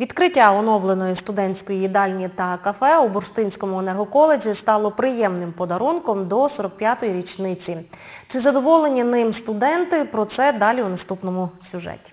Відкриття оновленої студентської їдальні та кафе у Бурштинському енергоколеджі стало приємним подарунком до 45-ї річниці. Чи задоволені ним студенти? Про це далі у наступному сюжеті.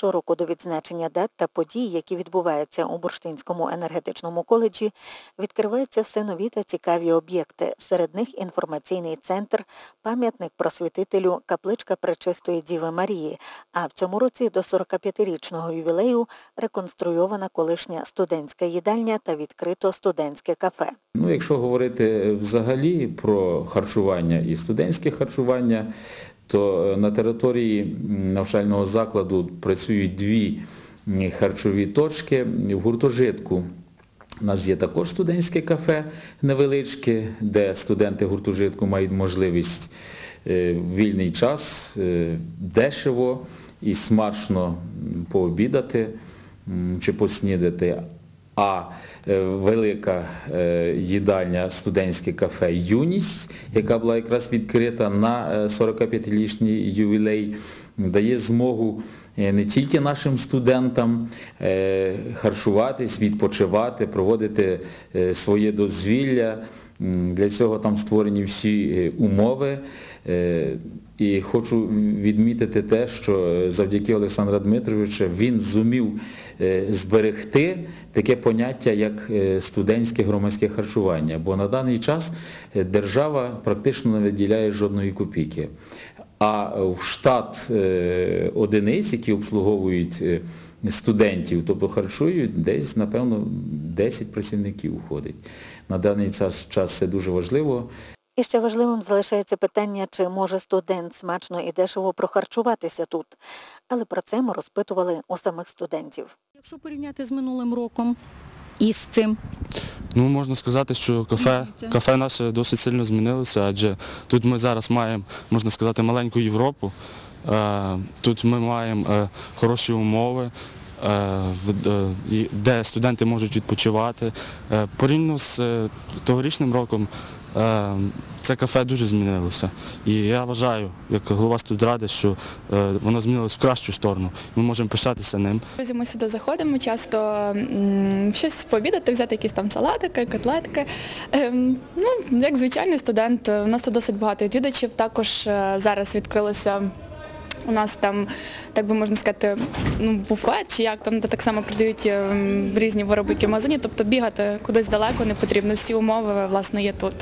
Щороку до відзначення дат та подій, які відбуваються у Бурштинському енергетичному коледжі, відкриваються все нові та цікаві об'єкти. Серед них інформаційний центр, пам'ятник просвітителю, капличка Пречистої Діви Марії. А в цьому році до 45-річного ювілею реконструйована колишня студентська їдальня та відкрито студентське кафе. Ну, якщо говорити взагалі про харчування і студентське харчування, то на території навчального закладу працюють дві харчові точки. В гуртожитку у нас є також студентське кафе невеличке, де студенти гуртожитку мають можливість е, в вільний час е, дешево і смачно пообідати чи поснідати. А е, велика е, їдальня студентське кафе Юність, яка була якраз відкрита на е, 45-річний ювілей, дає змогу е, не тільки нашим студентам е, харчуватись, відпочивати, проводити е, своє дозвілля. Для цього там створені всі е, умови. Е, І хочу відмітити те, що е, завдяки Олександру Дмитровичу він зумів зберегти таке поняття, як студентське громадське харчування. Бо на даний час держава практично не виділяє жодної копійки. А в штат одиниць, які обслуговують студентів, тобто харчують, десь, напевно, 10 працівників входить. На даний час, час це дуже важливо. І ще важливим залишається питання, чи може студент смачно і дешево прохарчуватися тут. Але про це ми розпитували у самих студентів. Якщо порівняти з минулим роком і з цим, Ну, можна сказати, що кафе, кафе наше досить сильно змінилося, адже тут ми зараз маємо, можна сказати, маленьку Європу. Е, Тут ми маємо е, хороші умови, де студенти можуть відпочивати. Е, Порівняно з е, тогорічним роком е, це кафе дуже змінилося. І я вважаю, як голова студради, що е, воно змінилося в кращу сторону. Ми можемо пишатися ним. Друзі, ми сюди заходимо часто щось пообідати, взяти якісь там салатики, котлетки. Ем, Ну, як звичайний студент, у нас тут досить багато відвідувачів. Також е, зараз відкрилися у нас там, так би можна сказати, ну, буфет, чи як там, де так само продають ем, різні вироби, які в магазині, тобто бігати кудись далеко не потрібно. Всі умови, власне, є тут.